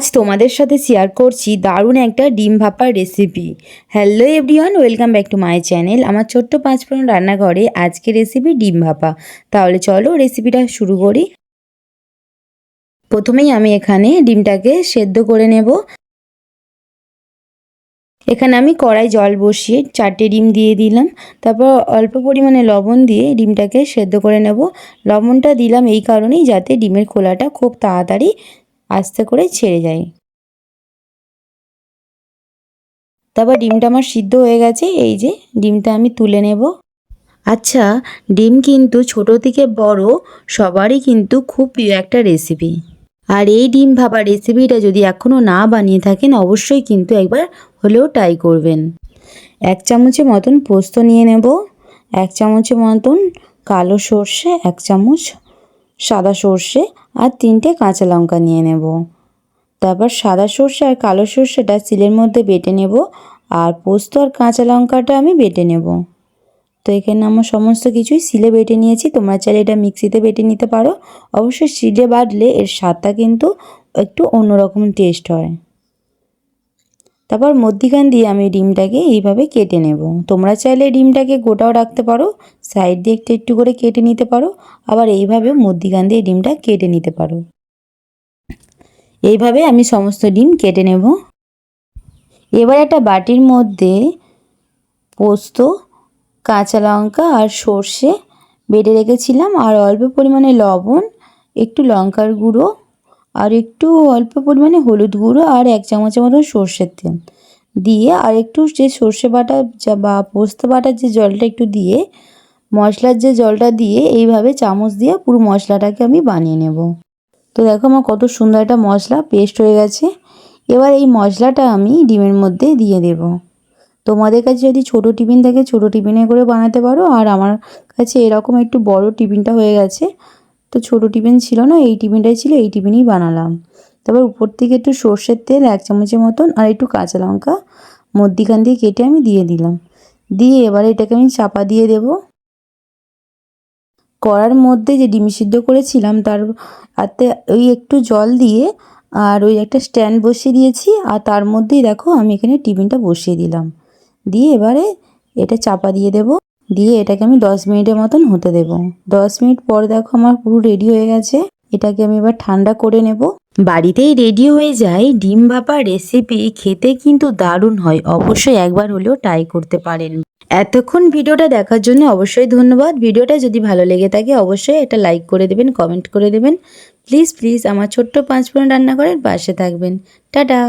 আজ তোমাদের সাথে শেয়ার করছি দারুণ একটা ডিম ভাপার recipe hello everyone welcome back to my channel আমার ছোট্ট পাঁচফোড়ন রান্নাঘরে আজকে রেসিপি ডিম ভাপা। তাহলে চলো রেসিপিটা শুরু করি। প্রথমেই আমি এখানে ডিমটাকে সেদ্ধ করে নেব। এখানে আমি কড়াই জল বসিয়ে চারটে ডিম দিয়ে দিলাম। তারপর অল্প পরিমাণে লবণ দিয়ে ডিমটাকে সেদ্ধ করে নেব। লবণটা দিলাম এই কারণেই যাতে ডিমের খোলাটা খুব তাড়াতাড়ি আস্তে করে ছেড়ে যায়। তারপর ডিমটা আমার সিদ্ধ হয়ে গেছে, এই যে ডিমটা আমি তুলে নেব। আচ্ছা ডিম কিন্তু ছোট থেকে বড় সবারই কিন্তু খুব প্রিয় একটা রেসিপি আর এই ডিম ভাবা রেসিপিটা যদি এখনও না বানিয়ে থাকেন, অবশ্যই কিন্তু একবার হলেও ট্রাই করবেন। এক চামচের মতন পোস্ত নিয়ে নেব, এক চামচের মতন কালো সর্ষে, এক চামচ সাদা সর্ষে আর তিনটে কাঁচা লঙ্কা নিয়ে নেব। তারপর সাদা সর্ষে আর কালো সর্ষেটা সিলের মধ্যে বেটে নেব আর পোস্ত আর কাঁচা লঙ্কাটা আমি বেটে নেব। তো এখানে আমার সমস্ত কিছুই সিলে বেটে নিয়েছি। তোমরা চাইলে এটা মিক্সিতে বেটে নিতে পারো। অবশ্যই সিলে বাটলে এর স্বাদটা কিন্তু একটু অন্যরকম টেস্ট হয়। তারপর মধ্যিখান দিয়ে আমি ডিমটাকে এইভাবে কেটে নেব। তোমরা চাইলে ডিমটাকে গোটাও রাখতে পারো, সাইড দিয়ে একটু একটু করে কেটে নিতে পারো, আবার এইভাবে মধ্যিখান দিয়ে ডিমটা কেটে নিতে পারো। এইভাবে আমি সমস্ত ডিম কেটে নেব। এবার একটা বাটির মধ্যে পোস্ত, কাঁচা লঙ্কা আর সর্ষে বেটে রেখেছিলাম, আর অল্প পরিমাণে লবণ, একটু লঙ্কার গুঁড়ো আর একটু অল্প পরিমাণে হলুদ গুঁড়ো আর এক চামচের মতন সর্ষের তেল। দিয়ে আর একটু যে সর্ষে বাটা বা পোস্ত বাটার যে জলটা একটু দিয়ে, মশলার যে জলটা দিয়ে এইভাবে চামচ দিয়ে পুরো মশলাটাকে আমি বানিয়ে নেব। তো দেখো আমার কত সুন্দর একটা মশলা পেস্ট হয়ে গেছে। এবার এই মশলাটা আমি ডিমের মধ্যে দিয়ে দেব। তোমাদের কাছে যদি ছোট টিফিন থাকে, ছোট টিফিনে করে বানাতে পারো। আর আমার কাছে এরকম একটু বড় টিফিনটা হয়ে গেছে। তো ছোটো টিফিন ছিল না, এই টিফিনটাই ছিল, এই টিফিনই বানালাম। তারপর উপর থেকে একটু সর্ষের তেল, এক চামচের মতন, আর একটু কাঁচা লঙ্কা, মধ্যিখান দিয়ে কেটে আমি দিয়ে দিলাম। দিয়ে এবারে এটাকে আমি চাপা দিয়ে দেব। কড়ার মধ্যে যে ডিম সিদ্ধ করেছিলাম, তার হাতে ওই একটু জল দিয়ে, আর ওই একটা স্ট্যান্ড বসিয়ে দিয়েছি, আর তার মধ্যেই দেখো আমি এখানে টিফিনটা বসিয়ে দিলাম। দিয়ে এবারে এটা চাপা দিয়ে দেব। দিয়ে এটাকে আমি দশ মিনিটের মতন হতে দেব। দশ মিনিট পর দেখো আমার পুরো রেডি হয়ে গেছে। এটাকে আমি এবার ঠান্ডা করে নেব। বাড়িতেই রেডি হয়ে যায়। ডিম ভাপা রেসিপি খেতে কিন্তু দারুণ হয়। অবশ্যই একবার হলেও ট্রাই করতে পারেন। এতক্ষণ ভিডিওটা দেখার জন্য অবশ্যই ধন্যবাদ। ভিডিওটা যদি ভালো লেগে থাকে অবশ্যই একটা লাইক করে দেবেন কমেন্ট করে দেবেন। প্লিজ প্লিজ আমার ছোট্ট পাঁচ ফোড়ন রান্নাঘরের পাশে থাকবেন। টাটা!